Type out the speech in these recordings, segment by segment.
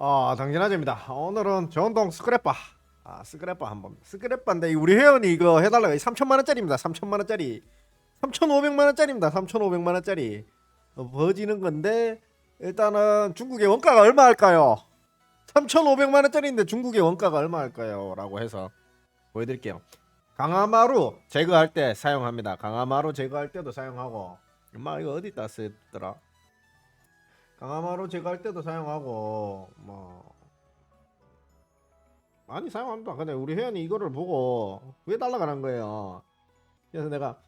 어, 당진아재입니다. 오늘은 전동 스크래퍼. 아, 스크래퍼 한번. 스크래퍼인데 우리 회원이 이거 해달라고 3천만 원짜리입니다. 3천만 원짜리. 3,500만 원짜리입니다. 3,500만 원짜리. 어, 버지는 건데 일단은 중국의 원가가 얼마 할까요? 3,500만 원짜리인데 중국의 원가가 얼마 할까요? 라고 해서 보여드릴게요. 강화마루 제거할 때 사용합니다. 강화마루 제거할 때도 사용하고. 엄마 이거 어디다 쓰더라? 강화마루 제거할 때도 사용하고 뭐 많이 사용합니다. 근데 우리 회원이 이거를 보고 왜 달라가는 거예요. 그래서 내가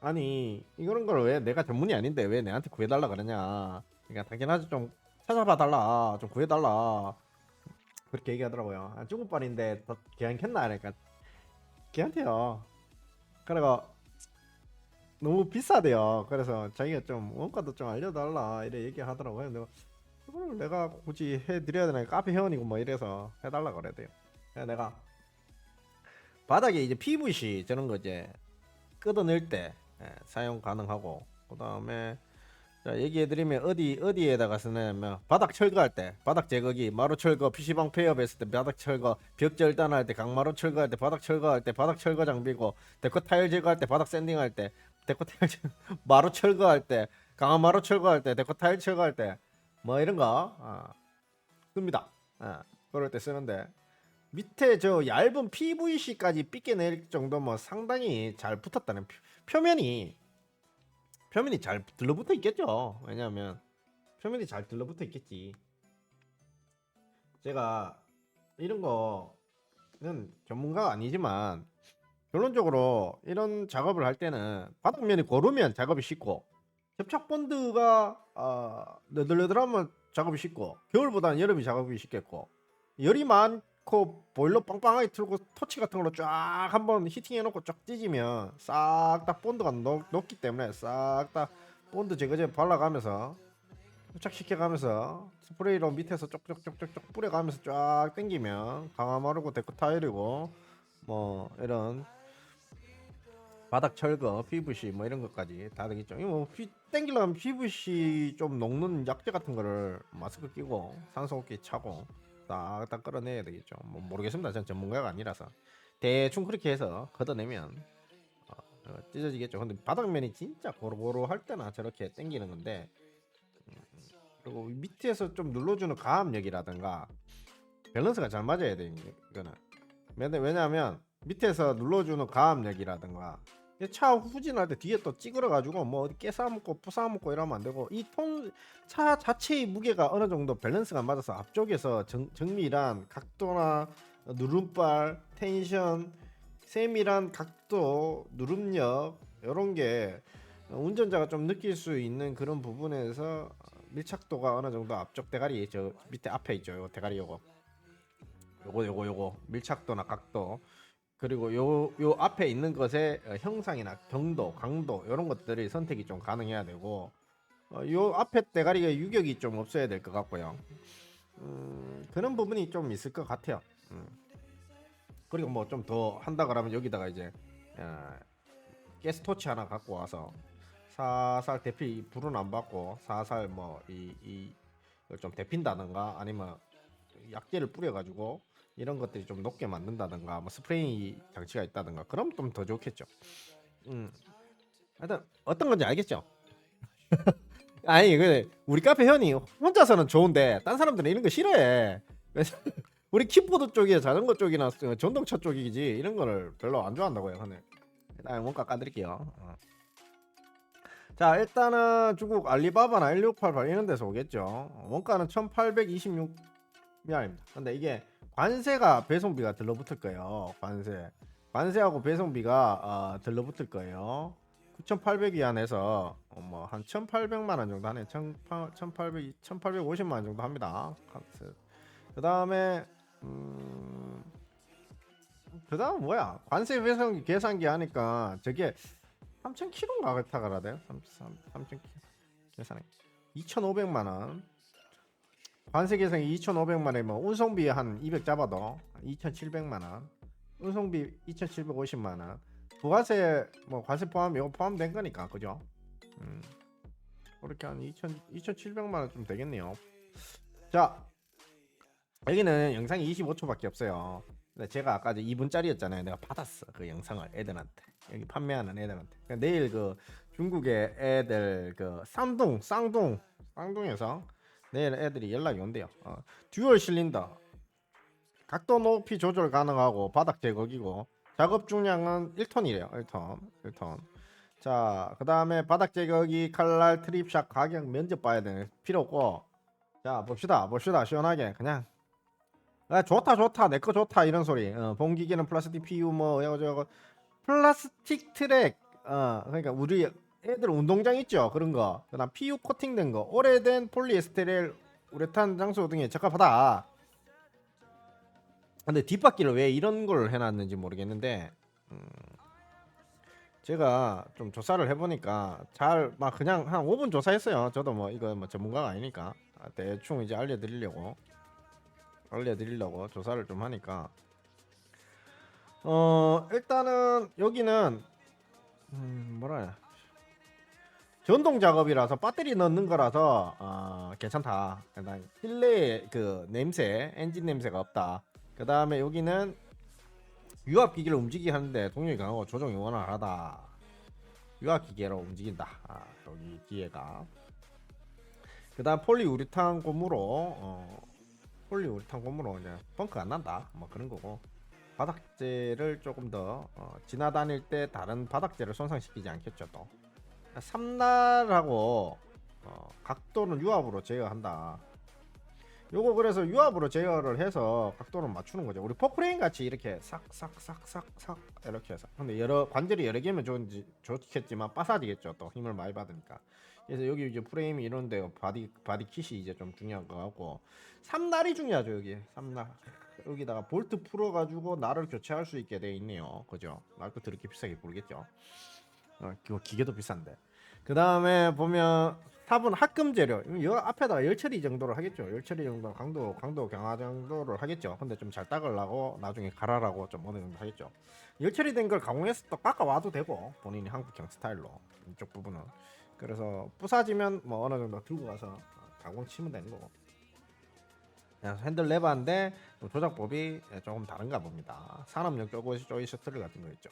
아니 이런 걸 왜 내가 전문이 아닌데 왜 내한테 구해달라 그러냐. 그러니까 당연하지 좀 찾아봐 달라 좀 구해달라 그렇게 얘기하더라고요. 아, 중국발인데 더 괜찮나 그러니까 걔한테요. 그래가 너무 비싸대요. 그래서 자기가 좀 원가도 좀 알려달라 이래 얘기하더라고요. 내가 그걸 내가 굳이 해드려야 되나 카페 회원이고 뭐 이래서 해달라. 그래서 내가 바닥에 이제 PVC 저런 거 이제 끄어낼 때 예, 사용 가능하고 그 다음에 자 얘기해드리면 어디 어디에다가 쓰냐면 바닥 철거할 때 바닥 제거기 마루 철거 PC방 폐업했을 때 바닥 철거 벽 절단할 때 강마루 철거할 때 바닥 철거할 때 바닥 철거 장비고 데코 타일 제거할 때 바닥 샌딩할 때 데코 타일 제- 마루 철거할 때 강화 마루 철거할 때 데코 타일 철거할 때 뭐 이런 거 아, 씁니다. 아, 그럴 때 쓰는데 밑에 저 얇은 PVC까지 삐껴낼 정도면 상당히 잘 붙었다는 표- 표면이 표면이 잘 들러붙어 있겠죠. 왜냐하면 표면이 잘 들러붙어 있겠지. 제가 이런 거는 전문가가 아니지만 결론적으로 이런 작업을 할 때는 바닥면이 고르면 작업이 쉽고 접착 본드가 어, 너덜너덜하면 작업이 쉽고 겨울보다는 여름이 작업이 쉽겠고 열이 많고 보일러 빵빵하게 틀고 토치 같은 걸로 쫙 한번 히팅해 놓고 쫙 찢으면 싹 다 본드가 녹, 녹기 때문에 싹 다 본드 제거제 발라가면서 부착시켜가면서 스프레이로 밑에서 쪽쪽쪽쪽쪽 뿌려가면서 쫙 당기면 강화 마르고 데코 타일이고 뭐 이런 바닥 철거, PVC 뭐 이런 것까지 다 되겠죠. 이거 뭐 피, 땡기려면 PVC 좀 녹는 약재 같은 거를 마스크 끼고 산소호흡기 차고 딱딱 끌어내야 되겠죠. 뭐 모르겠습니다. 전 전문가가 아니라서 대충 그렇게 해서 걷어내면 어, 어, 찢어지겠죠. 근데 바닥면이 진짜 고루고루 할 때나 저렇게 땡기는 건데 음, 그리고 밑에서 좀 눌러주는 가압력이라든가 밸런스가 잘 맞아야. 이거는 왜냐- 왜냐하면 밑에서 눌러주는 가압력이라든가 이 차 후진할 때 뒤에 또 찌그러 가지고 뭐 어디 깨싸먹고 부싸먹고 이러면 안 되고 이 통 차 자체의 무게가 어느 정도 밸런스가 맞아서 앞쪽에서 정, 정밀한 각도나 누름발 텐션 세밀한 각도 누름력 이런 게 운전자가 좀 느낄 수 있는 그런 부분에서 밀착도가 어느 정도 앞쪽 대가리 저 밑에 앞에 있죠. 요 대가리 요거. 요거 요거 요거. 밀착도나 각도 그리고 요 요 앞에 있는 것의 어, 형상이나 경도, 강도 이런 것들이 선택이 좀 가능해야 되고 어, 요 앞에 대가리가 유격이 좀 없어야 될 것 같고요. 음, 그런 부분이 좀 있을 것 같아요. 음. 그리고 뭐 좀 더 한다 그러면 여기다가 이제 어, 가스 토치 하나 갖고 와서 살살 대피 불은 안 받고 살살 뭐 뭐이 이좀 데핀다든가 아니면 약재를 뿌려가지고 이런 것들이 좀 높게 만든다든가 뭐 스프레이 장치가 있다든가 그럼 좀 더 좋겠죠. 음. 하여튼 어떤 건지 알겠죠? 아니 그 우리 카페 회원이 혼자서는 좋은데 딴 사람들은 이런 거 싫어해. 그래서 우리 킥보드 쪽이나 자전거 쪽이나 전동차 쪽이지 이런 거를 별로 안 좋아한다고요. 근데 일단 원가 까드릴게요. 어. 자 일단은 중국 알리바바나 1688 이런 데서 오겠죠. 원가는 1826미안입니다. 근데 이게 관세가 배송비가 들러붙을 거예요. 관세. 관세하고 배송비가 어, 들러붙을 거예요. 9,800위안에서 어, 뭐한 1,800만 원 정도 하네. 1,800 1,850만 원 정도 합니다. 그 다음에 음, 그 다음 뭐야? 관세 배송 계산기 하니까 저게 3,000kg인가 그렇다 그래야 돼요? 3,000kg 계산해. 2,500만 원. 관세 계산이 2,500만 원이면 운송비 한 200 잡아도 2,700만 원. 운송비 2,750만 원. 부가세 뭐 관세 포함 이거 포함된 거니까 그죠? 음. 그렇게 한 2,000 2,700만 원 좀 되겠네요. 자, 여기는 영상이 25초밖에 없어요. 근데 제가 아까 2분짜리였잖아요. 내가 받았어 그 영상을 애들한테 여기 판매하는 애들한테. 그러니까 내일 그 중국의 애들 그 쌍둥 쌍둥 쌍둥에서 내일 애들이 연락이 온대요. 어, 듀얼 실린더 각도 높이 조절 가능하고 바닥 제거기고 작업 중량은 1톤이래요. 1톤 1톤. 자, 그 다음에 바닥 제거기, 칼날, 트립샷 가격 면접 봐야 되는 필요 없고. 자, 봅시다, 봅시다, 시원하게 그냥. 아, 좋다, 좋다, 내 거 좋다 이런 소리. 어, 본기기는 플라스틱 PU 뭐 이거 저거 플라스틱 트랙. 어, 그러니까 우리 애들 운동장 있죠, 그런 거. 그다음 PU 코팅된 거, 오래된 폴리에스테릴 우레탄 장소 등에 적합하다. 근데 뒷바퀴를 왜 이런 걸 해놨는지 모르겠는데. 음, 제가 좀 조사를 해보니까 잘 막 그냥 한 5분 조사했어요. 저도 뭐 이거 뭐 전문가가 아니니까 아, 대충 이제 알려드리려고 알려드리려고 조사를 좀 하니까 어 일단은 여기는 음 뭐라 해야 전동 작업이라서 배터리 넣는 거라서 어, 괜찮다. 일단 실내에 그 냄새 엔진 냄새가 없다. 그 다음에 여기는 유압 기계를 움직이게 하는데 동력이 강하고 조정이 원활하다. 유압 기계로 움직인다. 아, 여기 기계가. 그 다음 폴리우레탄 고무로 어, 폴리우레탄 고무로 이제 펑크 안 난다. 뭐 그런 거고. 바닥재를 조금 더 어, 지나다닐 때 다른 바닥재를 손상시키지 않겠죠 또. 삼날하고 어, 각도는 유압으로 제어한다. 요거 그래서 유압으로 제어를 해서 각도를 맞추는 거죠. 우리 포크레인 같이 이렇게 싹싹싹싹싹 이렇게 해서. 근데 여러 관절이 여러 개면 좋은지 좋겠지만 빠사지겠죠. 또 힘을 많이 받으니까. 그래서 여기 이제 프레임이 이런데 바디 바디 킷이 이제 좀 중요한 거 같고 삼날이 중요하죠 여기 삼날 여기다가 볼트 풀어 가지고 날을 교체할 수 있게 돼 있네요. 그죠? 날도 그렇게 비싸게 모르겠죠. 어, 그 기계도 비싼데. 그 다음에 보면 탑은 합금 재료. 이 앞에다가 열처리 정도를 하겠죠. 열처리 정도 강도 강도 강화 정도를 하겠죠. 근데 좀 잘 닦으려고 나중에 갈아라고 좀 어느 정도 하겠죠. 열처리된 걸 가공해서 또 깎아 와도 되고 본인이 한국형 스타일로 이쪽 부분은. 그래서 부사지면 뭐 어느 정도 들고 가서 가공 치면 되는 거고. 핸들 레버인데 조작법이 조금 다른가 봅니다. 산업용 쪼고 쪼이 셔틀 같은 거 있죠.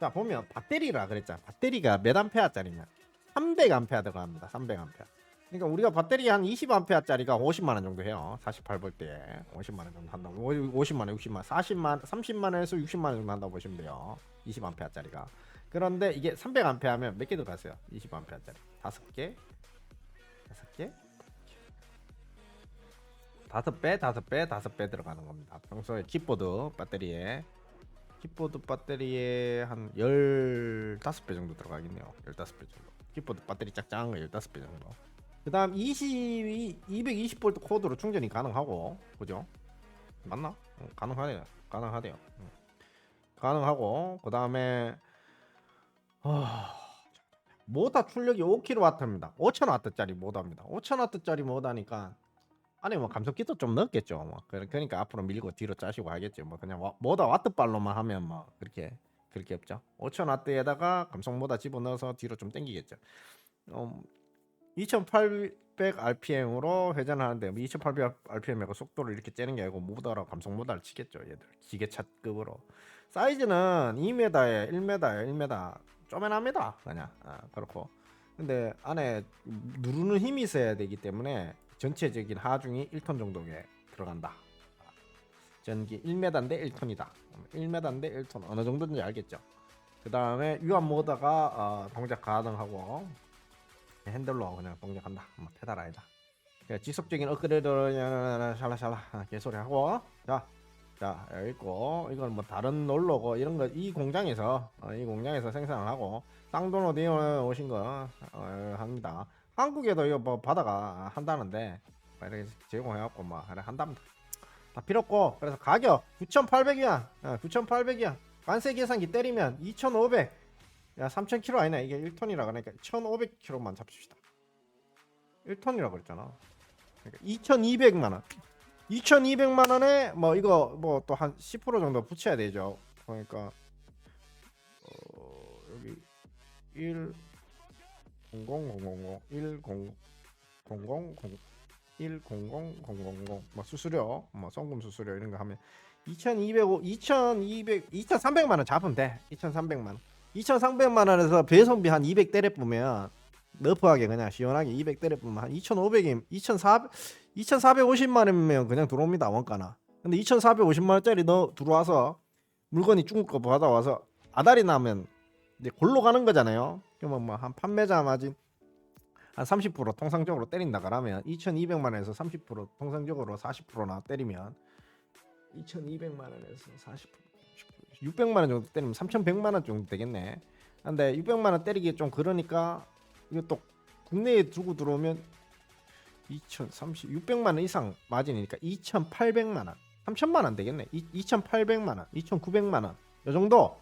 자 보면 배터리라 그랬잖아. 배터리가 몇 암페어짜리냐? 300암페어 들어갑니다. 300암페어. 그러니까 우리가 배터리 한 20암페어짜리가 50만 원 정도 해요. 48볼 때 50만 원 정도 한다고. 50만 원, 60만 원, 40만, 30만 원에서 60만 원 정도 한다고 보시면 돼요. 20암페어짜리가. 그런데 이게 300암페어 하면 몇 개 들어갔어요? 20암페어짜리. 다섯 개, 다섯 개, 다섯 배, 다섯 배, 다섯 배 들어가는 겁니다. 평소에 킥보드 배터리에 킥보드 배터리에 한 15배 정도 들어가겠네요. 15배 정도. 킥보드 배터리 거 15배 정도. 그 다음 22 220V 코드로 충전이 가능하고 그죠? 맞나? 어, 가능하네요. 가능하대요. 음. 가능하고 그 다음에 어... 모터 출력이 5kW입니다. 5,000W짜리 모터입니다. 5,000W짜리 모터니까 안에 뭐 감속기도 좀 넣었겠죠. 뭐 그러- 그러니까 앞으로 밀고 뒤로 짜시고 하겠죠. 뭐 그냥 와- 모다 와트발로만 하면 뭐 그렇게 그렇게 없죠. 5,000와트에다가 감속 모다 집어넣어서 뒤로 좀 당기겠죠. 음, 2,800 RPM으로 회전하는데 2,800 RPM하고 속도를 이렇게 째는 게 아니고 모다로 감속 모다를 치겠죠. 얘들 기계차급으로 사이즈는 2m에 1m에 1m 쪼매납니다. 그냥 아, 그렇고 근데 안에 누르는 힘이 있어야 되기 때문에 전체적인 하중이 1톤 정도에 들어간다. 전기 1m인데 1톤이다. 1m인데 1톤 어느 정도인지 알겠죠. 그 다음에 유압 모터가 어, 동작 가능하고 핸들로 그냥 동작한다. 뭐 페달 아니다. 지속적인 업그레이드를 샬라샬라 아, 개소리 하고 자. 자 여기 있고 이건 뭐 다른 롤러고 이런 거 이 공장에서 어, 이 공장에서 생산을 하고 쌍도노 디오 오신 거 어, 합니다. 한국에도 이거 뭐 바다가 한다는데 뭐 이렇게 제공해갖고 뭐 하나 한답니다. 다 필요 없고 그래서 가격 9,800이야. 어, 9,800이야. 관세 계산기 때리면 2,500. 야 3,000kg 아니네. 이게 1톤이라 그러니까 1,500kg만 잡읍시다. 1톤이라 그랬잖아. 그러니까 2,200만 원. 2,200만 원에 뭐 이거 뭐 또 한 10% 정도 붙여야 되죠. 그러니까 어, 여기 1 00 000 10 00 0 1000000 뭐 수수료 뭐 송금 수수료 이런 거 하면 2200 2200 2300만 원 잡으면 돼 2300만 원 2300만 원에서 배송비 한 200 때려 뿌면 너프하게 그냥 시원하게 200 때려 뿌면 한 2500이 2400 2450만 원이면 그냥 들어옵니다 원가나 근데 2450만 원짜리 너 들어와서 물건이 중국 거 받아와서 아다리 나면 이제 골로 가는 거잖아요 그러면 뭐 한 판매자 마진 한 30% 통상적으로 때린다 그러면 2,200만 원에서 30% 통상적으로 40%나 때리면 2,200만 원에서 40% 600만 원 정도 때리면 3,100만 원 정도 되겠네. 근데 600만 원 때리기 좀 그러니까 이거 또 국내에 두고 들어오면 2,030 600만 원 이상 마진이니까 2,800만 원. 3천만 원 되겠네. 2,800만 원, 2,900만 원. 요 정도.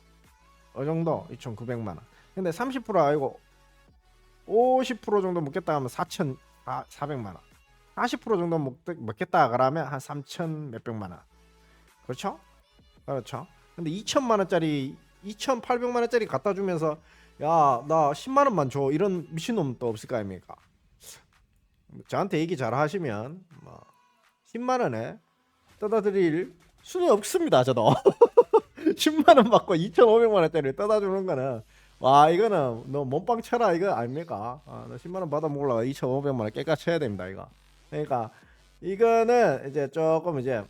요 정도 2,900만 원. 근데 30% 아니고 50% 정도 먹겠다 하면 4,400만 원. 40% 정도 먹, 먹겠다 그러면 한 3천 몇백만 원. 그렇죠? 그렇죠. 근데 2천만 원짜리 2,800만 원짜리 갖다 주면서 야, 나 10만 원만 줘. 이런 미친놈 또 없을 거 아닙니까? 저한테 얘기 잘 하시면 뭐 10만 원에 떠다 드릴 수는 없습니다. 저도. 10만 원 받고 2,500만 원짜리 떠다 주는 거는 와 이거는 너 몸빵 쳐라 이거 아닙니까? 아, 너 10만 원 받아 먹으려고 2,500만 원 깨끗이 쳐야 됩니다 이거. 그러니까 이거는 이제 조금 이제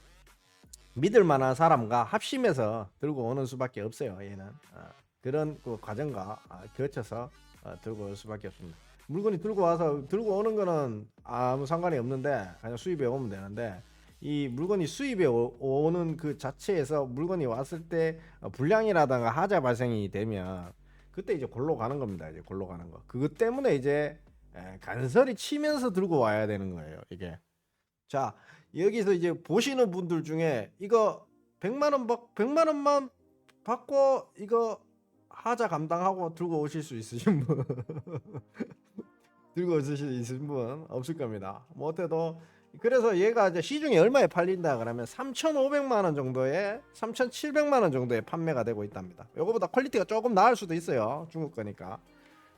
믿을 만한 사람과 합심해서 들고 오는 수밖에 없어요 얘는 아, 그런 그 과정과 아, 거쳐서 어, 들고 올 수밖에 없습니다. 물건이 들고 와서 들고 오는 거는 아무 상관이 없는데 그냥 수입에 오면 되는데 이 물건이 수입에 오, 오는 그 자체에서 물건이 왔을 때 어, 불량이라든가 하자 발생이 되면 그때 이제 골로 가는 겁니다. 이제 골로 가는 거. 그것 때문에 이제 에, 간설이 치면서 들고 와야 되는 거예요. 이게. 자, 여기서 이제 보시는 분들 중에 이거 100만 원 받, 100만 원만 받고 이거 하자 감당하고 들고 오실 수 있으신 분 들고 오실 수 있으신 분 없을 겁니다. 뭐 어때도 그래서 얘가 이제 시중에 얼마에 팔린다 그러면 3,500만 원 정도에 3,700만 원 정도에 판매가 되고 있답니다. 요거보다 퀄리티가 조금 나을 수도 있어요. 중국 거니까.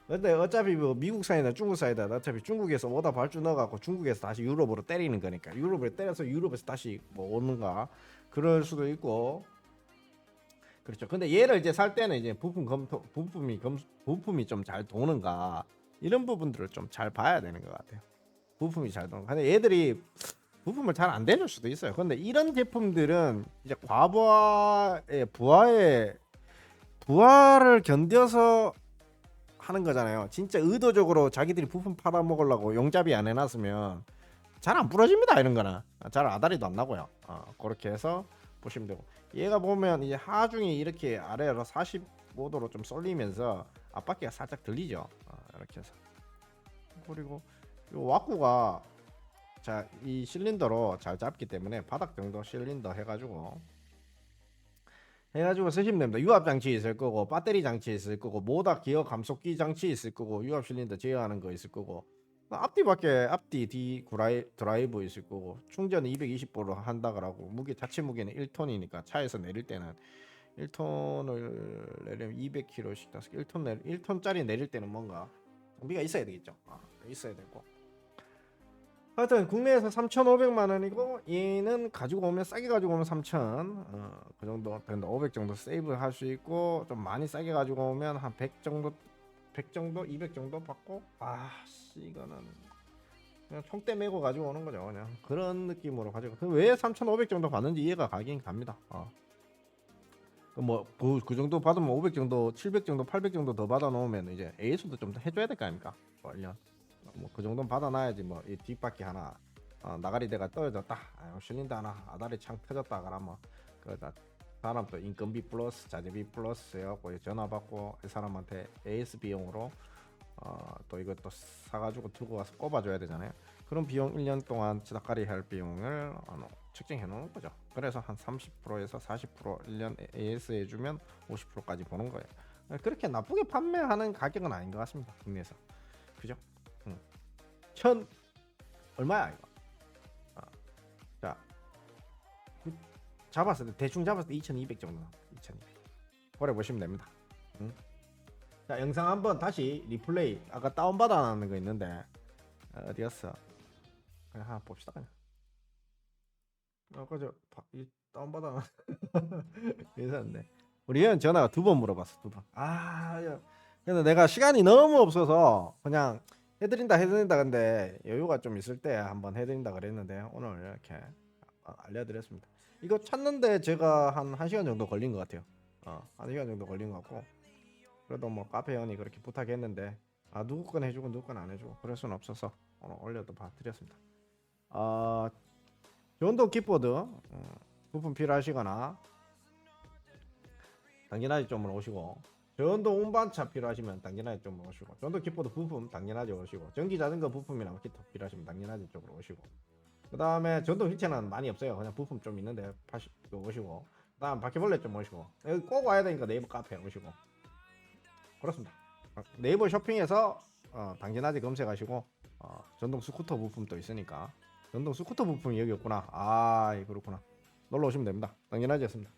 근데 어차피 뭐 미국산이나 중국산이다 어차피 중국에서 오다 발주 넣어갖고 중국에서 다시 유럽으로 때리는 거니까 유럽으로 때려서 유럽에서 다시 뭐 오는가 그럴 수도 있고 그렇죠. 근데 얘를 이제 살 때는 이제 부품 검토 부품이 검 부품이 좀 잘 도는가 이런 부분들을 좀 잘 봐야 되는 것 같아요. 부품이 잘 도는. 근데 얘들이 부품을 잘 안 대줄 수도 있어요. 근데 이런 제품들은 이제 과부하의 부하의 부하를 견뎌서 하는 거잖아요. 진짜 의도적으로 자기들이 부품 팔아 먹으려고 용잡이 안 해놨으면 잘 안 부러집니다. 이런 거는 잘 아다리도 안 나고요. 어, 그렇게 해서 보시면 되고 얘가 보면 이제 하중이 이렇게 아래로 45도로 좀 쏠리면서 앞바퀴가 살짝 들리죠. 어, 이렇게 해서 그리고 요 왁구가 자 이 실린더로 잘 잡기 때문에 바닥 정도 실린더 해가지고 해가지고 쓰시면 됩니다. 유압 장치 있을 거고 배터리 장치 있을 거고 모닥 기어 감속기 장치 있을 거고 유압 실린더 제어하는 거 있을 거고 앞뒤밖에 앞뒤 뒤 구라이, 드라이브 있을 거고 충전은 220보로 한다 그러고 무게 자체 무게는 1톤이니까 차에서 내릴 때는 1톤을 내려면 200kg씩 1톤 내 1톤짜리 내릴 때는 뭔가 장비가 있어야 되겠죠. 아, 있어야 되고. 하여튼 국내에서 3,500만 원이고 얘는 가지고 오면 싸게 가지고 오면 3,000. 어, 그 정도 된다. 500 정도 세이브 할 수 있고 좀 많이 싸게 가지고 오면 한 100 정도 100 정도 200 정도 받고 아, 씨 이거는 그냥 총대 메고 가지고 오는 거죠. 그냥 그런 느낌으로 가지고 그왜 3,500 정도 받는지 이해가 가긴 갑니다. 어. 뭐그 그 정도 받으면 500 정도, 700 정도, 800 정도 더 받아 놓으면 이제 AS도 좀더 해줘야 될 거 아닙니까? 뭐 1년. 뭐 그 정도는 받아놔야지 뭐 이 뒷바퀴 하나 어, 나가리대가 떨어졌다. 아, 실린더 하나 아다리 창 터졌다 그러면 그다. 사람 또 인건비 플러스 자재비 플러스 해갖고 전화 받고 이 사람한테 AS 비용으로 어, 또 이것도 사가지고 들고 와서 꼽아줘야 되잖아요. 그런 비용 1년 동안 지닥거리 할 비용을 어, 측정해 놓은 거죠. 그래서 한 30%에서 40% 1년 AS 해주면 50%까지 보는 거예요. 그렇게 나쁘게 판매하는 가격은 아닌 것 같습니다 국내에서. 그죠? 천 얼마야 이거? 아, 자 그, 잡았을 때 대충 잡았을 때 2,200 정도 2,200 그래 보시면 됩니다. 응? 자 영상 한번 다시 리플레이 아까 다운 받아 놨는 거 있는데 어, 어디였어? 그냥 하나 봅시다 그냥. 아까 저이 다운 받아 괜찮은데 우리 회원 전화가 두 번 물어봤어 두 번. 아 야. 근데 내가 시간이 너무 없어서 그냥 해드린다 해드린다 근데 여유가 좀 있을 때 한번 해드린다 그랬는데 오늘 이렇게 아, 알려드렸습니다. 이거 찾는데 제가 한 1시간 정도 걸린 것 같아요. 어, 1시간 정도 걸린 것 같고 그래도 뭐 카페 회원이 그렇게 부탁했는데 아 누구 건 해주고 누구 건 안 해주고 그럴 수는 없어서 오늘 올려도 봐드렸습니다. 어, 전동 킥보드 음, 부품 필요하시거나 당연하게 좀 오시고 전동 운반차 필요하시면 당연하게 좀 오시고 전동 킥보드 부품 당연하게 오시고 전기 자전거 부품이나 기타 필요하시면 당연하게 쪽으로 오시고. 그 다음에 전동 휠체어는 많이 없어요. 그냥 부품 좀 있는데 파시 오시고. 그 다음 바퀴벌레 좀 오시고. 여기 꼭 와야 되니까 네이버 카페 오시고. 그렇습니다. 어, 네이버 쇼핑에서 어, 당진아지 검색하시고 어, 전동 스쿠터 부품도 있으니까. 전동 스쿠터 부품이 여기 없구나. 아 예, 그렇구나. 놀러 오시면 됩니다. 당진아지였습니다